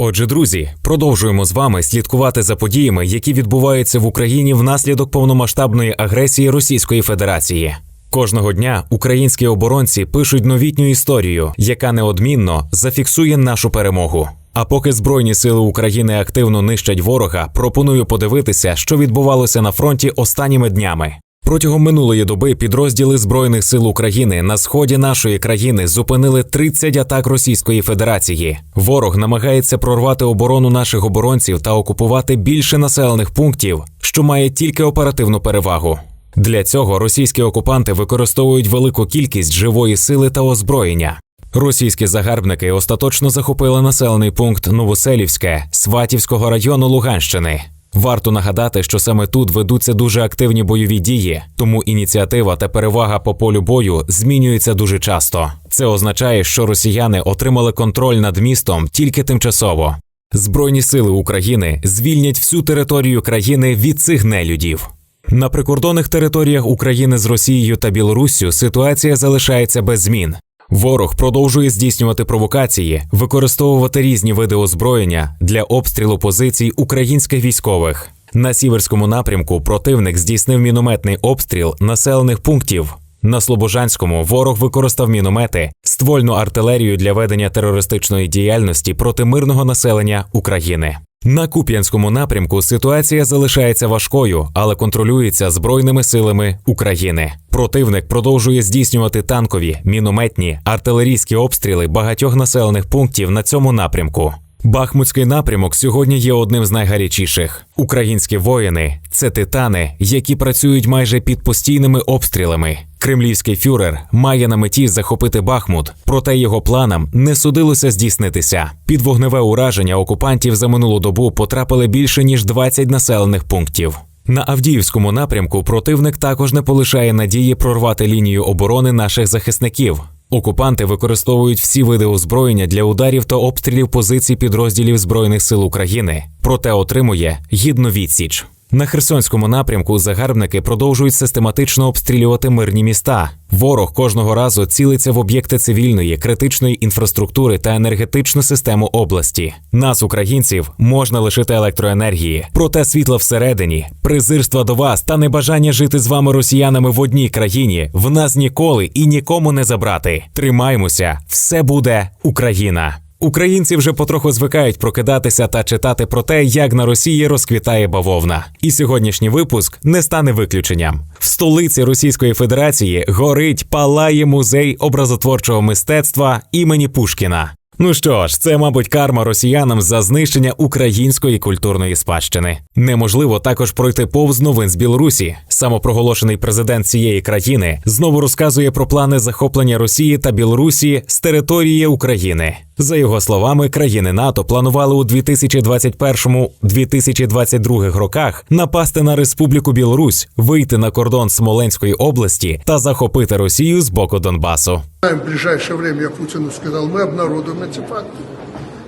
Отже, друзі, продовжуємо з вами слідкувати за подіями, які відбуваються в Україні внаслідок повномасштабної агресії Російської Федерації. Кожного дня українські оборонці пишуть новітню історію, яка неодмінно зафіксує нашу перемогу. А поки Збройні сили України активно нищать ворога, пропоную подивитися, що відбувалося на фронті останніми днями. Протягом минулої доби підрозділи Збройних сил України на сході нашої країни зупинили 30 атак Російської Федерації. Ворог намагається прорвати оборону наших оборонців та окупувати більше населених пунктів, що має тільки оперативну перевагу. Для цього російські окупанти використовують велику кількість живої сили та озброєння. Російські загарбники остаточно захопили населений пункт Новоселівське Сватівського району Луганщини. Варто нагадати, що саме тут ведуться дуже активні бойові дії, тому ініціатива та перевага по полю бою змінюються дуже часто. Це означає, що росіяни отримали контроль над містом тільки тимчасово. Збройні сили України звільнять всю територію країни від цих нелюдів. На прикордонних територіях України з Росією та Білоруссю ситуація залишається без змін. Ворог продовжує здійснювати провокації, використовувати різні види озброєння для обстрілу позицій українських військових. На сіверському напрямку противник здійснив мінометний обстріл населених пунктів. На Слобожанському ворог використав міномети, ствольну артилерію для ведення терористичної діяльності проти мирного населення України. На Куп'янському напрямку ситуація залишається важкою, але контролюється збройними силами України. Противник продовжує здійснювати танкові, мінометні, артилерійські обстріли багатьох населених пунктів на цьому напрямку. Бахмутський напрямок сьогодні є одним з найгарячіших. Українські воїни це титани, які працюють майже під постійними обстрілами. Кремлівський фюрер має на меті захопити Бахмут, проте його планам не судилося здійснитися. Під вогневе ураження окупантів за минулу добу потрапили більше ніж 20 населених пунктів. На Авдіївському напрямку противник також не полишає надії прорвати лінію оборони наших захисників. Окупанти використовують всі види озброєння для ударів та обстрілів позицій підрозділів Збройних сил України, проте отримує гідну відсіч. На Херсонському напрямку загарбники продовжують систематично обстрілювати мирні міста. Ворог кожного разу цілиться в об'єкти цивільної, критичної інфраструктури та енергетичну систему області. Нас, українців, можна лишити електроенергії, проте світла всередині, презирства до вас та небажання жити з вами росіянами в одній країні в нас ніколи і нікому не забрати. Тримаймося, все буде Україна. Українці вже потроху звикають прокидатися та читати про те, як на Росії розквітає бавовна. І сьогоднішній випуск не стане виключенням. В столиці Російської Федерації горить палає музей образотворчого мистецтва імені Пушкіна. Ну що ж, це, мабуть, карма росіянам за знищення української культурної спадщини. Неможливо також пройти повз новин з Білорусі. Самопроголошений президент цієї країни знову розказує про плани захоплення Росії та Білорусі з території України. За його словами, країни НАТО планували у 2021-2022 роках напасти на Республіку Білорусь, вийти на кордон Смоленської області та захопити Росію з боку Донбасу. В ближайшее время я Путину сказал, мы обнародуем эти факты,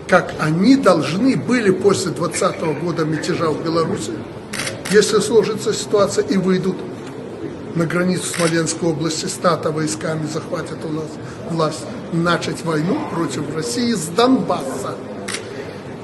как они должны были после 2020 года мятежа в Беларуси, если сложится ситуация и выйдут на границу Смоленской области с НАТО войсками, захватят у нас власть, начать войну против России с Донбасса.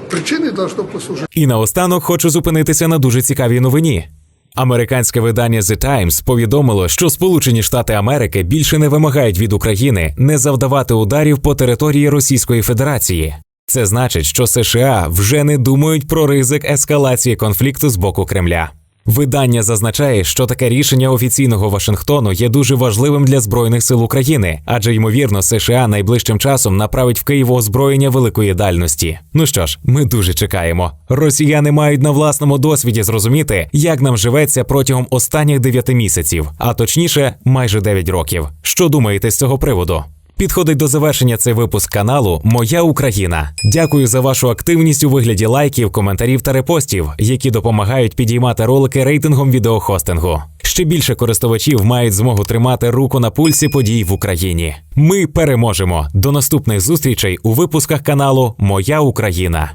Причиной должно послужить І наостанок хочу зупинитися на дуже цікавій новині. Американське видання The Times повідомило, що Сполучені Штати Америки більше не вимагають від України не завдавати ударів по території Російської Федерації. Це значить, що США вже не думають про ризик ескалації конфлікту з боку Кремля. Видання зазначає, що таке рішення офіційного Вашингтону є дуже важливим для збройних сил України, адже ймовірно, США найближчим часом направить в Київ озброєння великої дальності. Ну що ж, ми дуже чекаємо. Росіяни мають на власному досвіді зрозуміти, як нам живеться протягом останніх дев'яти місяців, а точніше, майже 9 років. Що думаєте з цього приводу? Підходить до завершення цей випуск каналу Моя Україна. Дякую за вашу активність у вигляді лайків, коментарів та репостів, які допомагають підіймати ролики рейтингом відеохостингу. Ще більше користувачів мають змогу тримати руку на пульсі подій в Україні. Ми переможемо. До наступних зустрічей у випусках каналу Моя Україна.